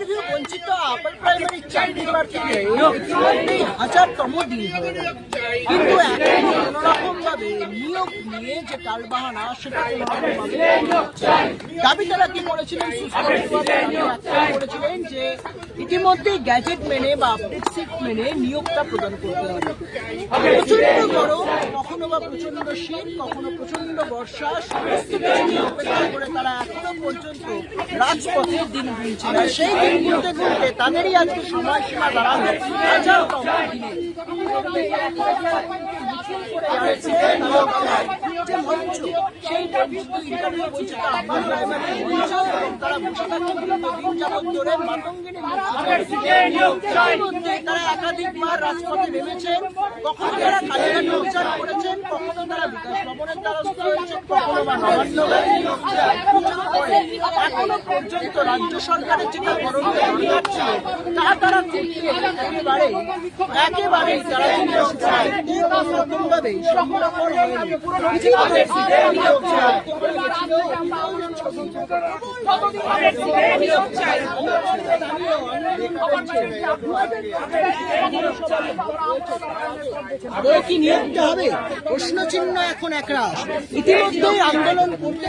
Interview বঞ্চিত upper primary চাকরি প্রার্থীকে ইতিমধ্যেই হাজারতম দিন কিন্তু এখন কোনোরকম ভাবে নিয়োগ নিয়ে যে টালবাহানা, সেটা দাবি তারা কি করেছিলেন? করেছিলেন যে ইতিমধ্যেই গ্যাজেট মেনে বা আপডেট মেনে নিয়োগটা প্রদান করতে হবে। প্রচণ্ড গরম, কখনো বা প্রচণ্ড শীত, কখনো প্রচণ্ড বর্ষা, সমস্ত কিছু নিয়ে অপেক্ষা করে তারা এখনও পর্যন্ত রাজপথে দিন গুনছেন। আর সেই গুনতে গুনতে তাদেরই আজকে সময়সীমা এবং তারা একাধিকবার রাজপথে নেমেছেন কখনো তারা কালীঘাট অভিযান করেছেন কখনো তারা বিকাশ ভবনের দ্বারস্থ হয়েছেন কখনো এখনও পর্যন্ত রাজ্য সরকারের যেটা করণীয় দরকার ছিল, তা তারা একেবারে একেবারে তারা কি নিয়োগটা হবে? প্রশ্ন এখন একরাশ। ইতিমধ্যেই আন্দোলন করতে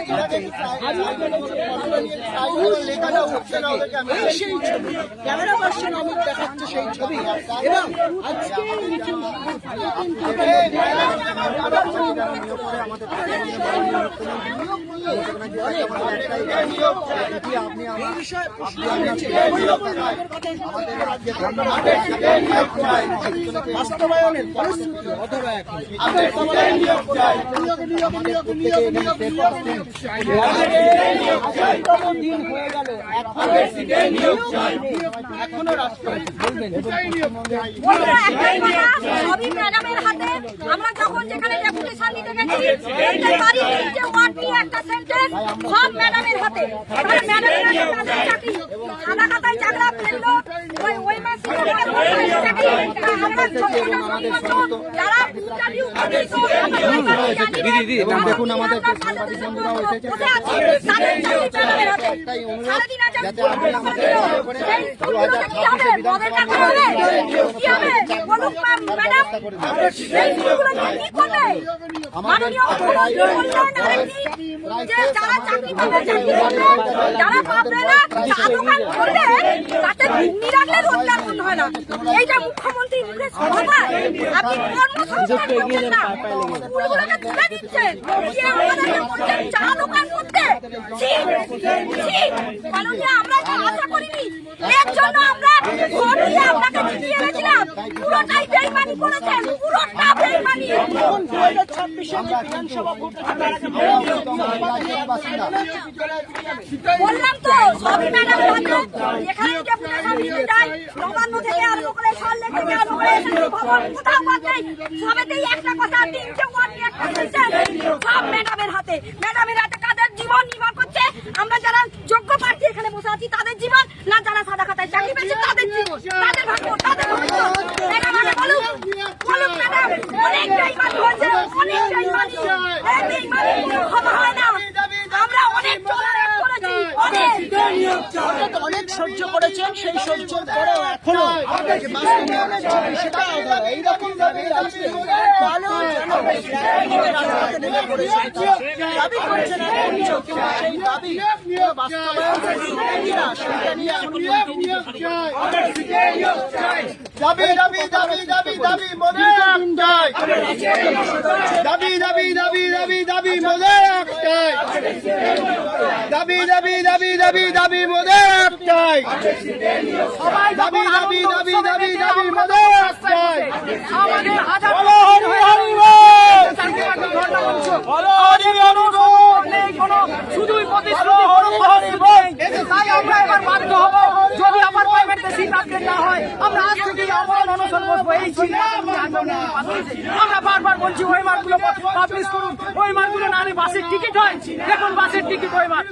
সেই ছবি ক্যামেরা পার্সন অমিত দেখাচ্ছে সেই ছবি এবং আজকে বাস্তবায়নের ফলশ্রুতি অথবা দিন হয়ে গেল এখনও বলবেন। ম্যাডামের হাতে। আমরা যখন যেখানে ডেপুটেশন নিতে গেছি, তিনটে বাড়ি, তিনটে ওয়ার্ড একটা সেন্টেন্স সব ম্যাডামের হাতে। ম্যাডামের হাতে চাকরি। সাদা খাতায় চাকরা ফেলল, ওই- ওই মাসে। আমরা ছোট ছোট যারা interview জানি না। দেখুন আমাদের আমরা সাংবাদিক বন্ধুরাও এসেছে। যে হয়। এইটা মুখ্যমন্ত্রী মুখে আপনি কর্মসংস্থান করছেন না স্কুলগুলোকে তুলে দিচ্ছেন চা দোকান করতে ছি, আমরা এটা আশা করিনি এর জন্য আমরা ভোট দিয়ে আপনাকে জিতিয়ে এনেছিলাম পুরোটাই বেইমানি করেছেন পুরোটা বেইমানি ছাব্বিশে বিধানসভা ভোট আগে বললাম তো, সবই ম্যাডাম এখানে ডেপুটেশন দিতে যাই নবান্ন থেকে আরম্ভ করে সল্লেক থেকে আরম্ভ করে খবর কোথাও বাদ নেই সবেতেই একটা কথা, তিনটে ওয়ার্ড একটা সব ম্যাডামের হাতে। ম্যাডামের হাতে Bye. অনেক সহ্য করেছেন সেই সহ্যের পরেও এখনও সেটা। এইরকম ভাবে। দাবি করছেন সেই দাবি দাবি দাবি দাবি দাবি দাবি মনে একটাই দাবি দাবি দাবি দাবি দাবি মনে একটাই দাবি দাবি দাবি দাবি দাবি মনে একটাই দাবি দাবি দাবি দাবি দাবি মনে একটাই বলো হরি হরি বল। বলো হরি হরি শুধুই প্রতিশ্রুতি হরি হরি তাই আমরা এবার বাধ্য হব যদি আমার প্রাইভেটে সিট আপডেট না হয় আমরা আজ থেকে অবরোধ অনশন বসবো। এই ছিল আমরা বারবার বলছি ওই মার্কগুলো পাবলিশ করুন। ওই মার্কগুলো না বাসের টিকিট হয়। দেখুন বাসের টিকিট ওই মার্ক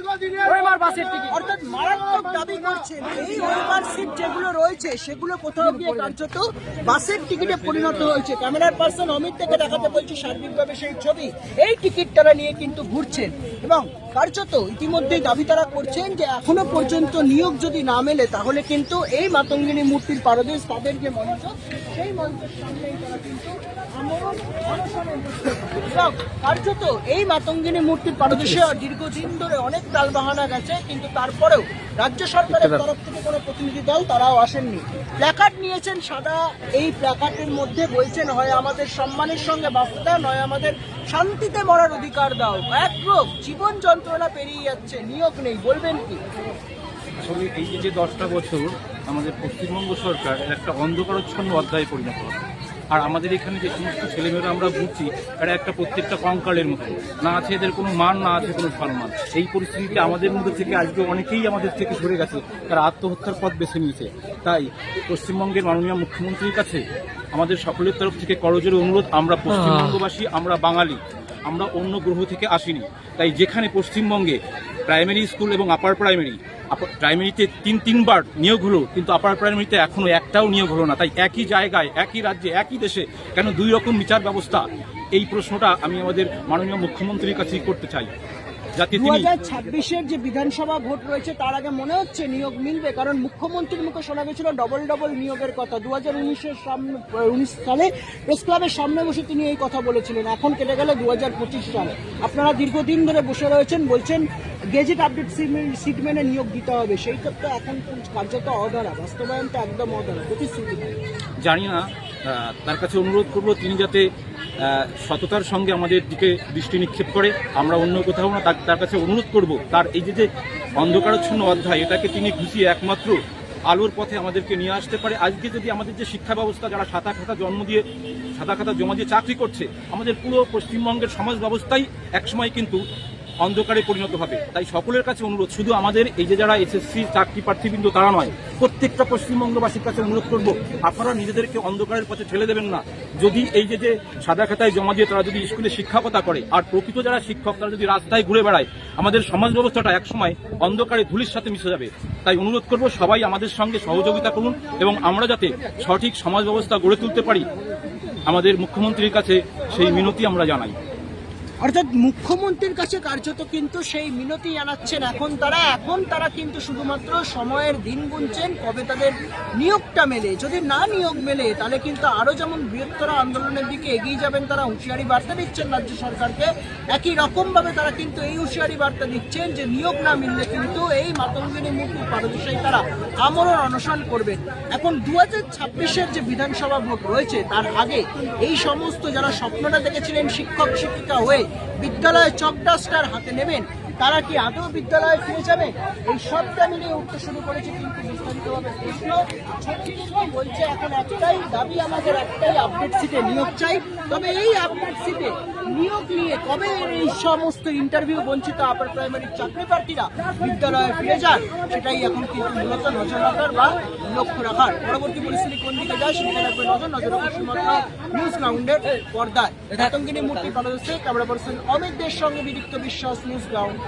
ওই বাসের টিকিট অর্থাৎ মারাত্মক দাবি করছেন এই ওয়েবার সিট যেগুলো রয়েছে, সেগুলো কোথাও গিয়ে কার্যত বাসের টিকিটে পরিণত হয়েছে। ক্যামেরার পার্সন অমিত থেকে দেখাতে বলছি, সার্বিকভাবে সেই ছবি। এই টিকিট তারা নিয়ে কিন্তু ঘুরছেন। এবং কার্যত ইতিমধ্যেই দাবি তারা করছেন যে, এখনও পর্যন্ত নিয়োগ যদি না মেলে, তাহলে কিন্তু এই মাতঙ্গিনী মূর্তির পারদেশ তাদের যে মঞ্চ, সেই মঞ্চের সামনেই তারা কিন্তু কার্যত এই মাতঙ্গিনী মূর্তির পারদেশে দীর্ঘদিন ধরে অনেক তালবাহানা গেছে। কিন্তু তারপরেও রাজ্য সরকারের তরফ থেকে কোনো প্রতিনিধি দল তারাও আসেননি। প্ল্যাকার্ড নিয়েছেন সাদা এই প্ল্যাকার্ডের মধ্যে বলছেন হয় আমাদের সম্মানের সঙ্গে বাস্তবতা নয় আমাদের শান্তিতে মরার অধিকার দাও। এক রোগ জীবন যন্ত্রণা পেরিয়ে যাচ্ছে নিয়োগ নেই বলবেন কি? আসলে এই যে দশটা বছর আমাদের পশ্চিমবঙ্গ সরকার একটা অন্ধকারচ্ছন্ন অধ্যায়ে পরিণত হয় আর আমাদের এখানে যে সমস্ত ছেলেমেয়েরা আমরা ঘুরছি এরা একটা প্রত্যেকটা কঙ্কালের মতো। না আছে এদের কোনো মান না আছে কোনো সম্মান। এই পরিস্থিতিতে আমাদের মধ্যে থেকে আজকে অনেকেই আমাদের থেকে সরে গেছে। তারা আত্মহত্যার পথ বেছে নিয়েছে। তাই পশ্চিমবঙ্গের মাননীয় মুখ্যমন্ত্রীর কাছে আমাদের সকলের তরফ থেকে করজোরে অনুরোধ আমরা পশ্চিমবঙ্গবাসী আমরা বাঙালি আমরা অন্য গ্রহ থেকে আসিনি। তাই যেখানে পশ্চিমবঙ্গে প্রাইমারি স্কুল এবং আপার প্রাইমারি প্রাইমারিতে তিন তিনবার নিয়োগ হলো, কিন্তু আপার প্রাইমারিতে এখনও একটাও নিয়োগ হলো না। তাই একই জায়গায়, একই রাজ্যে, একই দেশে কেন দুই রকম বিচার ব্যবস্থা? এই প্রশ্নটা আমি আমাদের মাননীয় মুখ্যমন্ত্রীর কাছেই করতে চাই। দু হাজার ছাব্বিশের যে বিধানসভা ভোট রয়েছে তার আগে মনে হচ্ছে নিয়োগ মিলবে কারণ মুখ্যমন্ত্রীর মুখে শোনা গেছিল ডবল ডবল নিয়োগের কথা। দু হাজার উনিশের সামনে উনিশ সালে প্রেস ক্লাবের সামনে বসে তিনি এই কথা বলেছিলেন এখন কেটে গেল দু হাজার পঁচিশ সালে। আপনারা দীর্ঘদিন ধরে বসে রয়েছেন বলছেন গেজেট আপডেট সিট মেনে নিয়োগ দিতে হবে সেই ক্ষেত্রে এখন কার্যত অধরা বাস্তবায়নটা একদম অধরা প্রতিশ্রুতি জানি না তার কাছে অনুরোধ করব তিনি যাতে সততার সঙ্গে আমাদের দিকে দৃষ্টি নিক্ষেপ করে, আমরা অন্য কোথাও না, তার- কাছে অনুরোধ করব। তার এই যে যে অন্ধকারচ্ছন্ন অধ্যায়, এটাকে তিনি ঘুষিয়ে একমাত্র আলোর পথে আমাদেরকে নিয়ে আসতে পারে। আজকে যদি আমাদের যে শিক্ষা ব্যবস্থা, যারা সাঁতার খাতা জন্ম দিয়ে, সাঁতার খাতা জমা দিয়ে চাকরি করছে, আমাদের পুরো পশ্চিমবঙ্গের সমাজ ব্যবস্থাই একসময় কিন্তু অন্ধকারে পরিণত হবে। তাই সকলের কাছে অনুরোধ, শুধু আমাদের এই যে যারা এসএসসি চাকরি প্রার্থীবৃন্দ তারা নয়, প্রত্যেকটা পশ্চিমবঙ্গবাসীর কাছে অনুরোধ করব, আপনারা নিজেদেরকে অন্ধকারের পথে ঠেলে দেবেন না। যদি এই যে যে সাদা খাতায় জমা দিয়ে তারা যদি স্কুলে শিক্ষকতা করে, আর প্রকৃত যারা শিক্ষক তারা যদি রাস্তায় ঘুরে বেড়ায়, আমাদের সমাজ ব্যবস্থাটা একসময় অন্ধকারে ধুলির সাথে মিশে যাবে। তাই অনুরোধ করব, সবাই আমাদের সঙ্গে সহযোগিতা করুন এবং আমরা যাতে সঠিক সমাজ ব্যবস্থা গড়ে তুলতে পারি, আমাদের মুখ্যমন্ত্রীর কাছে সেই মিনতি আমরা জানাই। অর্থাৎ মুখ্যমন্ত্রীর কাছে কার্যত কিন্তু সেই মিনতি জানাচ্ছেন। এখন তারা এখন তারা কিন্তু শুধুমাত্র সময়ের দিন গুনছেন, কবে তাদের নিয়োগটা মেলে। যদি না নিয়োগ মেলে, তাহলে কিন্তু আরও যেমন বৃহত্তর আন্দোলনের দিকে এগিয়ে যাবেন তারা, হুঁশিয়ারি বার্তা দিচ্ছেন রাজ্য সরকারকে, একই রকমভাবে তারা কিন্তু এই হুঁশিয়ারি বার্তা দিচ্ছেন যে নিয়োগ না মিললে কিন্তু এই মাতঙ্গিনী মূর্তির পারদর্শী তারা আমরণ অনশন করবেন। এখন দু হাজার ছাব্বিশের যে বিধানসভা ভোট রয়েছে, তার আগে এই সমস্ত যারা স্বপ্নটা দেখেছিলেন শিক্ষক, শিক্ষিকা হয়ে বিদ্যালয়ে চক ডাস্টার হাতে নেবেন, তারা কি আদৌ বিদ্যালয়ে ফিরে যাবে? এই সবটা মিলিয়ে উঠতে শুরু করেছে কিন্তু বিস্তারিতভাবে প্রশ্ন ছত্রিশটি বলছে, এখন একটাই দাবি, আমাদের একটাই আপডেট সিটে নিয়োগ চাই। তবে এই আপডেট সিটে নিয়োগ নিয়ে কবে এই সমস্ত ইন্টারভিউ বঞ্চিত আপার প্রাইমারি চাকরি প্রার্থীরা বিদ্যালয়ে ফিরে যান, সেটাই এখন কিন্তু মূলত নজর রাখার বা লক্ষ্য রাখার। পরবর্তী পরিস্থিতি কোন দিকে যায় রাখবে নজর নজর রাখবে শুধুমাত্র নিউজ গ্রাউন্ডের পর্দায়। আতঙ্কিনী মূর্তি, পারদর্শী ক্যামেরা পার্সন অমিতদের সঙ্গে বিদীপ্ত বিশ্বাস নিউজ গ্রাউন্ড।